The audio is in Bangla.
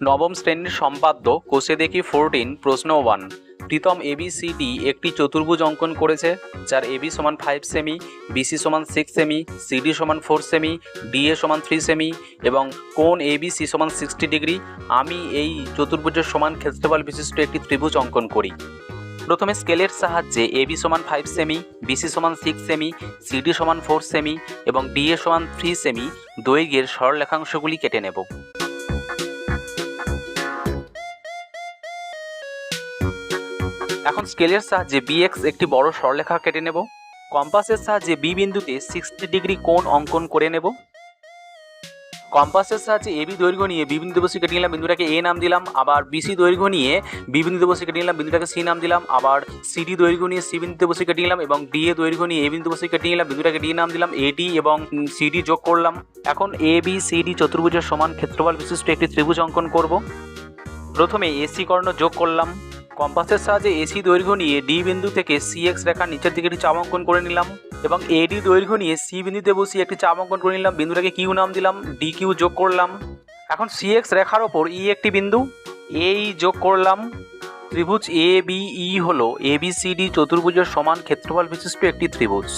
নবম শ্রেণির সম্পাদ্য কোষে দেখি ফোরটিন, প্রশ্ন ওয়ান। প্রীতম এবিসিডি একটি চতুর্ভুজ অঙ্কন করেছে, যার এবি সমান ফাইভ সেমি বিসি সমান সিক্স সেমি সিডি সমান ফোর সেমি ডিএ সমান থ্রি সেমি এবং কোণ এবিসি সমান সিক্সটি ডিগ্রি। আমি এই চতুর্ভুজের সমান ক্ষেত্রফল বিশিষ্ট একটি ত্রিভুজ অঙ্কন করি। প্রথমে স্কেলের সাহায্যে এবি সমান ফাইভ সেমি বিসি সমান সিক্স সেমি সিডি সমান ফোর সেমি এবং ডিএ সমান থ্রি সেমি, দৈর্ঘ্যের সরলরেখাংশগুলি কেটে নেব। এখন স্কেলের সাহায্যে বিএক্স একটি বড় সরলরেখা কেটে নেব। কম্পাসের সাহায্যে বি বিন্দুতে সিক্সটি ডিগ্রি কোণ অঙ্কন করে নেব। কম্পাসের সাহায্যে এবি দৈর্ঘ্য নিয়ে বি বিন্দু বসে কেটে নিলাম, বিন্দুটাকে এ নাম দিলাম। আবার বিসি দৈর্ঘ্য নিয়ে বি বিন্দু বসে কেটে নিলাম, বিন্দুটাকে সি নাম দিলাম। আবার সিডি দৈর্ঘ্য নিয়ে সি বিন্দুতে বসে কেটে নিলাম এবং ডি এ দৈর্ঘ্য নিয়ে এ বিন্দু বসে কেটে নিলাম, বিন্দুটাকে ডি নাম দিলাম এডি এবং সিডি যোগ করলাম। এখন এ বি সিডি চতুর্ভুজের সমান ক্ষেত্রফল বিশিষ্ট একটি ত্রিভুজ অঙ্কন করব। প্রথমে এসি কর্ণ যোগ করলাম। কম্পাসের সাহায্যে এসি দৈর্ঘ্য নিয়ে ডি বিন্দু থেকে সি এক্স রেখার নিচের দিকে একটি চাপ করে নিলাম এবং এ ডি দৈর্ঘ্য নিয়ে সি বিন্দুতে বসিয়ে একটি চাপ করে নিলাম। বিন্দুটাকে কিউ নাম দিলাম ডি কিউ যোগ করলাম। এখন সি এক্স রেখার ওপর ই একটি বিন্দু, এই যোগ করলাম। ত্রিভুজ এ, বি, ই হলো ডি চতুর্ভুজের সমান ক্ষেত্রফল বিশিষ্ট একটি ত্রিভুজ।